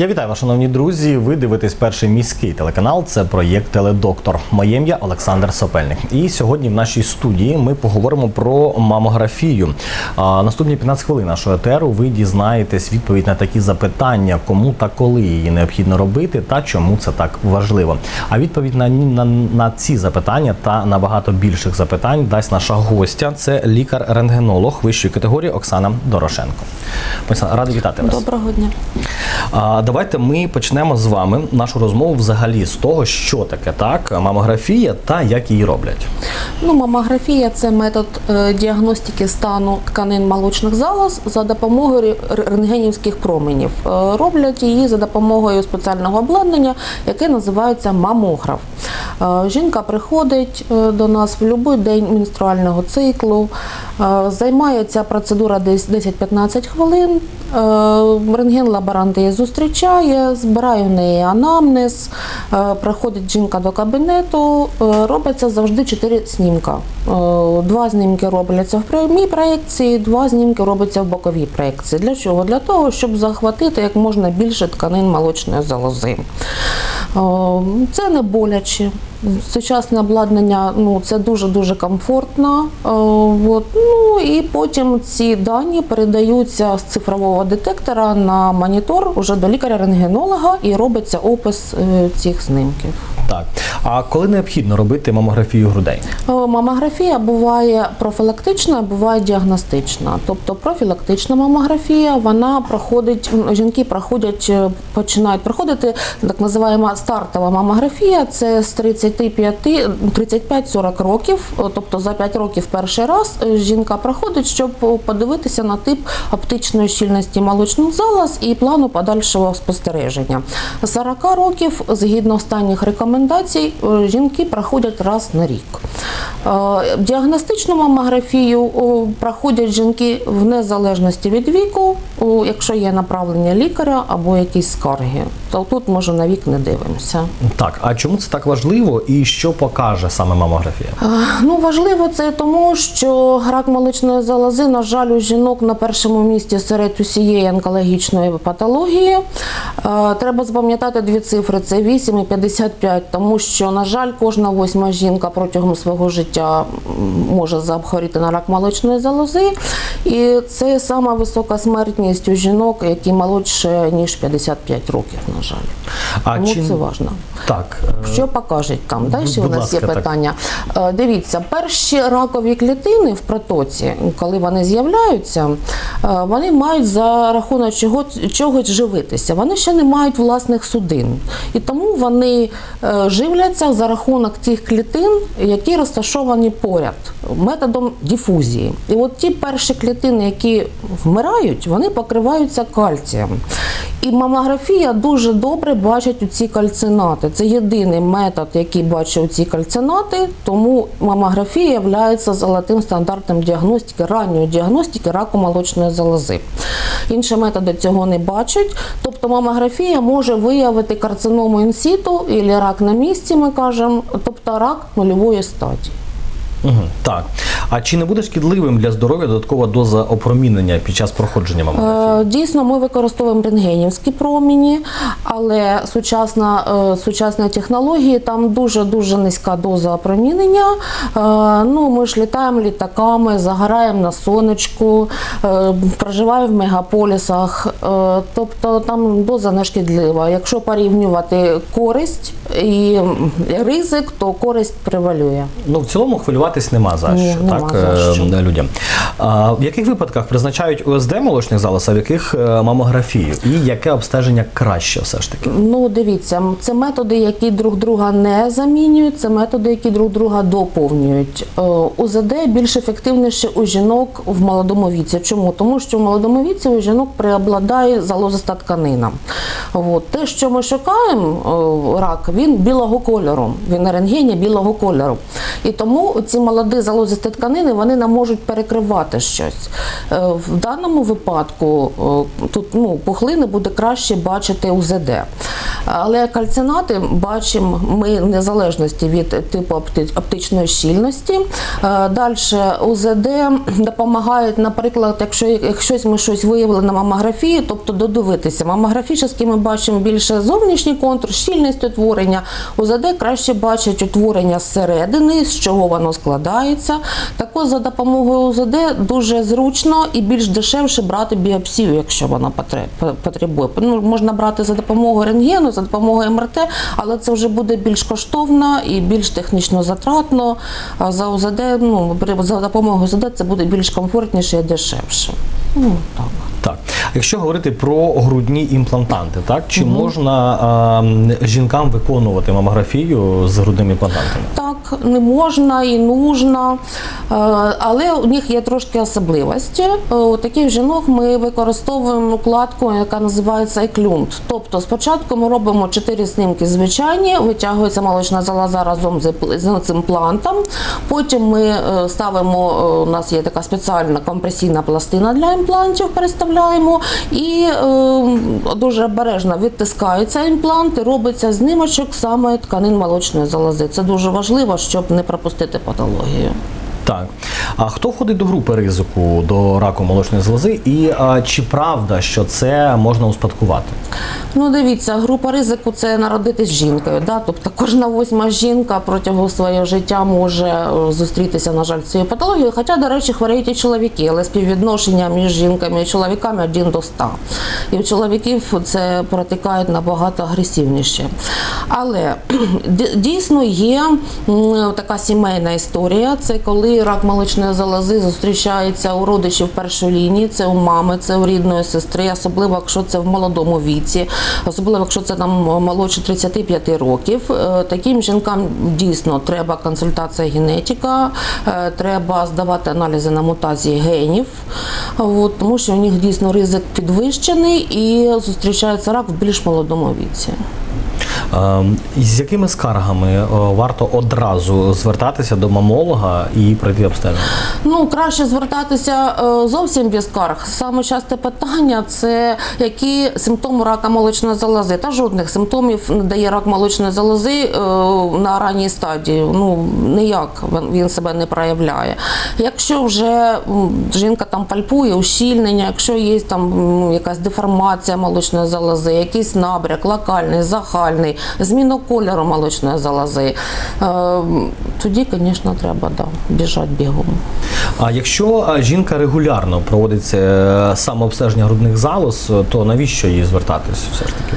Я вітаю вас, шановні друзі. Ви дивитесь перший міський телеканал. Це проєкт Теледоктор. Моє ім'я Олександр Сопельник. І сьогодні в нашій студії ми поговоримо про мамографію. А, наступні 15 хвилин нашого етеру ви дізнаєтесь відповідь на такі запитання, кому та коли її необхідно робити, та чому це так важливо. А відповідь на, на, на ці запитання та на багато більших запитань дасть наша гостя. Це лікар-рентгенолог вищої категорії Оксана Дорошенко. Оксана, радий вітати вас. Доброго дня. Давайте ми почнемо з вами нашу розмову взагалі з того, що таке так мамографія та як її роблять. Ну, мамографія це метод е, діагностики стану тканин молочних залоз за допомогою рентгенівських променів. Е, Роблять її за допомогою спеціального обладнання, яке називається мамограф. Е, Жінка приходить до нас в будь-який день менструального циклу. Займає ця процедура десь 10-15 хвилин. Е, Рентген-лаборант її зустрічає, збирає в неї анамнез, е, приходить жінка до кабінету, е, робиться завжди 4 знімка. Е, Два знімки робляться в прямій проєкції, два знімки робляться в боковій проєкції. Для чого? Для того, щоб захватити як можна більше тканин молочної залози. Це не боляче. Сучасне обладнання ну, це дуже-дуже комфортно. От. Ну, і потім ці дані передаються з цифрового детектора на монітор уже до лікаря-рентгенолога і робиться опис е, цих знімків. Так, а коли необхідно робити мамографію грудей? Е, Мамографія буває профілактична, буває діагностична. Тобто профілактична мамографія, вона проходить, жінки проходять, е, починають проходити так називаємо стартова мамографія. Це з 35, 35-40 років, е, тобто за 5 років перший раз жінка проходить, щоб подивитися на тип оптичної щільності молочних залоз і плану подальшого спостереження. З 40 років, згідно останніх рекомендацій, е, жінки проходять раз на рік. Е, Діагностичну мамографію проходять жінки в незалежності від віку, о, якщо є направлення лікаря або якісь скарги, то тут може на вік не дивимося. Так, а чому це так важливо і що покаже саме мамографія? Е, Ну, важливо це тому, що рак молочної залози, на жаль, у жінок на першому місці серед усієї онкологічної патології. Е, Треба запам'ятати дві цифри: це 8 і 55, тому що, на жаль, кожна восьма жінка протягом свого життя може захворіти на рак молочної залози. І це сама висока смертність у жінок, які молодше ніж 55 років, на жаль. А Тому чи- це важливо. Так, е, Що покажуть там? Далі у нас ласка, є питання. Е, Дивіться, перші ракові клітини в протоці, коли вони з'являються, е, вони мають за рахунок чого, чогось живитися. Вони ще не мають власних судин. І тому вони живляться за рахунок тих клітин, які розташовані поряд методом дифузії. І от ті перші клітини, які вмирають, вони покриваються кальцієм. І мамографія дуже добре бачить у ці кальцинати. Це єдиний метод, який бачить ці кальцинати, тому мамографія є золотим стандартом діагностики, ранньої діагностики раку молочної залози. Інші методи цього не бачать. Тобто мамографія може виявити карциному інсіту або рак на місці, ми кажемо, тобто рак нульової стадії. угу, так. А чи не буде шкідливим для здоров'я додаткова доза опромінення під час проходження мамографії? Е, Дійсно, ми використовуємо рентгенівські промені, але сучасна, е, сучасні технології там дуже дуже низька доза опромінення. Е, Ну, ми ж літаємо літаками, загораємо на сонечку, проживаємо в мегаполісах. Тобто там доза не шкідлива. Якщо порівнювати користь і ризик, то користь превалює. Ну, в цілому хвилюватись нема за Ні, що, нема так, за е, що. людям. А, в яких випадках призначають ОСД молочних залоз, а в яких е, мамографію? І яке обстеження краще все ж таки? Ну, дивіться, це методи, які друг друга не замінюють, це методи, які друг друга доповнюють. Е, УЗД більш ефективніше у жінок в молодому віці. Чому? Тому що в молодому віці у жінок преобладає залозиста тканина. От. Те, що ми шукаємо, е, рак, він білого кольору, він на рентгені білого кольору. І тому ці молоді залозисті тканини вони нам можуть перекривати щось. Е, В даному випадку е, тут ну, пухлини буде краще бачити УЗД. Але кальцинати бачимо ми в незалежності від типу оптичної щільності. Далі УЗД допомагають, наприклад, якщо щось ми щось виявили на мамографії, тобто додивитися. Мамографічно ми бачимо більше зовнішній контур, щільність утворення. УЗД краще бачить утворення зсередини, з чого воно складається. Також за допомогою УЗД дуже зручно і більш дешевше брати біопсію, якщо вона потребує. Ну, можна брати за допомогою рентгену, за допомогою МРТ, але це вже буде більш коштовно і більш технічно затратно. А за УЗД, ну, за допомогою ОЗД це буде більш комфортніше і дешевше. Ну, так. Так, якщо говорити про грудні імплантанти, так чи можна а, жінкам виконувати мамографію з грудними імплантантами? Так, не можна і нужно, Е, але у них є трошки особливості. Е, У таких жінок ми використовуємо укладку, яка називається еклюнт. Тобто спочатку ми робимо чотири снімки звичайні, витягується молочна залоза разом з імпл- з імплантом. Потім ми е, ставимо, у нас є така спеціальна компресійна пластина для імплантів, переставляємо і дуже обережно відтискаються імпланти, робиться знімочок саме тканин молочної залози. Це дуже важливо, щоб не пропустити патологію. Так. А хто входить до групи ризику до раку молочної залози? І а, чи правда, що це можна успадкувати? Ну, дивіться, група ризику це народитись жінкою. Да? Тобто кожна восьма жінка протягом свого життя може е, зустрітися, на жаль, цією патологією. Хоча, до речі, хворіють і чоловіки, але співвідношення між жінками і чоловіками 1 до 100. І у чоловіків це протикає набагато агресивніше. Але дійсно є така сімейна історія. Це коли рак молочної залози зустрічається у родичів першої лінії, це у мами, це у рідної сестри, особливо якщо це в молодому віці, особливо якщо це там молодше 35 років. Е, Таким жінкам дійсно треба консультація генетика, е, треба здавати аналізи на мутації генів, от, тому що у них дійсно ризик підвищений і зустрічається рак в більш молодому віці. А, з якими скаргами варто одразу звертатися до мамолога і пройти обстеження? Ну, краще звертатися е, зовсім без скарг. Саме часте питання це які симптоми рака молочної залози. Та жодних симптомів не дає рак молочної залози е, на ранній стадії. Ну ніяк він себе не проявляє. Якщо вже жінка там пальпує, ущільнення, якщо є там якась деформація молочної залози, якийсь набряк, локальний, загальний, зміна кольору молочної залози, е, тоді, звісно, треба да, біжати бігом. А якщо жінка регулярно проводить е, самообстеження грудних залоз, то навіщо їй звертатись все ж таки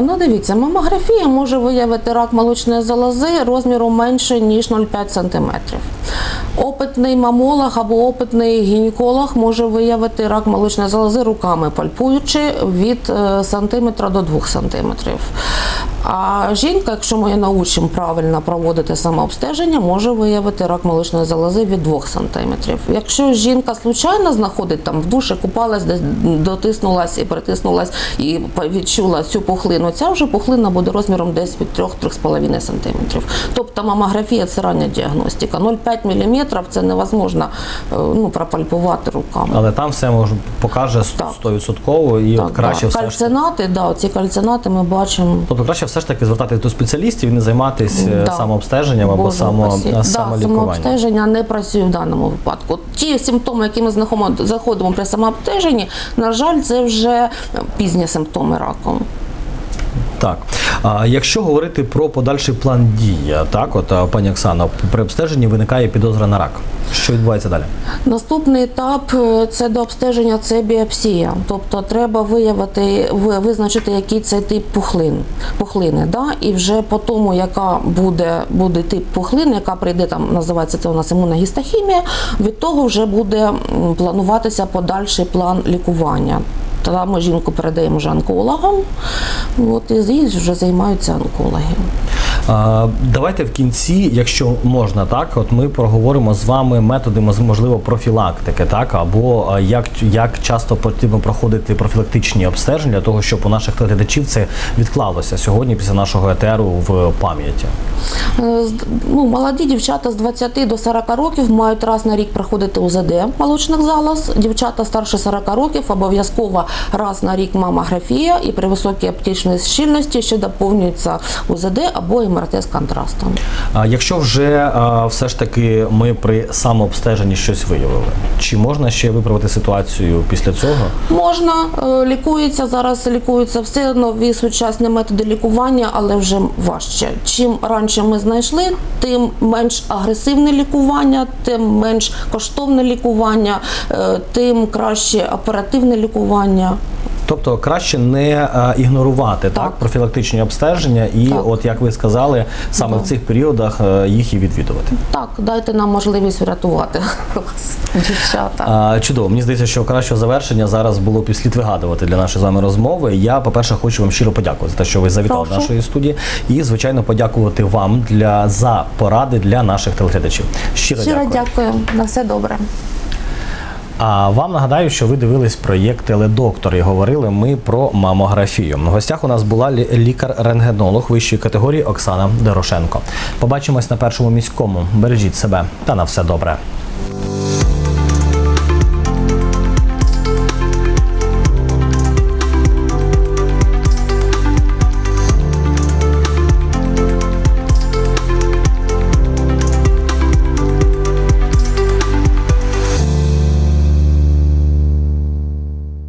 Ну, дивіться, мамографія може виявити рак молочної залози розміром менше ніж 0,5 см. Опитний мамолог або опитний гінеколог може виявити рак молочної залози руками, пальпуючи від е, сантиметра до 2 сантиметрів. А жінка, якщо ми її научимо правильно проводити самообстеження, може виявити рак молочної залози від 2 сантиметрів. Якщо жінка случайно знаходить там в душі, купалась, десь дотиснулась і притиснулась і відчула цю пухлину, ця вже пухлина буде розміром десь від 3-3,5 сантиметрів. Тобто мамографія це рання діагностика. 0,5 мм це невозможно е, ну, пропальпувати руками. Але там все може покаже Так. 100% і от краще да. все кальцинати, да, ці кальцинати ми бачимо. Тобто краще все ж таки звертатись до спеціалістів і не займатися Да. самообстеженням або само, е, Да, самолікуванням. самообстеження не працює в даному випадку. Ті симптоми, які ми знаходимо, заходимо при самообстеженні, на жаль, це вже пізні симптоми раку. Так. А якщо говорити про подальший план дії, так, от пані Оксано, при обстеженні виникає підозра на рак. Що відбувається далі? Наступний етап е, це до обстеження це біопсія. Тобто треба виявити, визначити, який це тип пухлин, пухлини. Да? І вже по тому, яка буде, буде тип пухлини, яка прийде там, називається це у нас імунна гістохімія, від того вже буде плануватися подальший план лікування. Тоді ми жінку передаємо вже онкологам, от, і вже займаються онкологи. Давайте в кінці, якщо можна, так от ми проговоримо з вами методи, можливо, профілактики, так або як, як часто потрібно проходити профілактичні обстеження для того, щоб у наших глядачів це відклалося сьогодні після нашого етеру в пам'яті. Е, Ну, молоді дівчата з 20 до 40 років мають раз на рік проходити УЗД молочних залоз. Дівчата старше 40 років обов'язково раз на рік мамографія і при високій оптичній щільності ще доповнюється УЗД або МРТ з контрастом. А якщо вже а, все ж таки ми при самообстеженні щось виявили, чи можна ще виправити ситуацію після цього? Можна, е, лікується зараз, лікуються все нові сучасні методи лікування, але вже важче. Чим раніше ми знайшли, тим менш агресивне лікування, тим менш коштовне лікування, е, тим краще оперативне лікування. Тобто краще не е, ігнорувати так. Так. профілактичні обстеження, і Так. от як ви сказали, саме в цих періодах е, їх і відвідувати. Так, дайте нам можливість врятувати вас, дівчата. А, чудово, мені здається, що кращого завершення зараз було б слід вигадувати для нашої з вами розмови. Я, по-перше, хочу вам щиро подякувати за те, що ви завітали до нашої студії, і звичайно подякувати вам для за поради для наших телеглядачів. Щиро, Щиро дякую. дякую. На все добре. А вам нагадаю, що ви дивились проєкт Теледоктор і говорили ми про мамографію. В гостях у нас була лі- лікар-рентгенолог вищої категорії Оксана Дорошенко. Побачимось на першому міському. Бережіть себе та на все добре.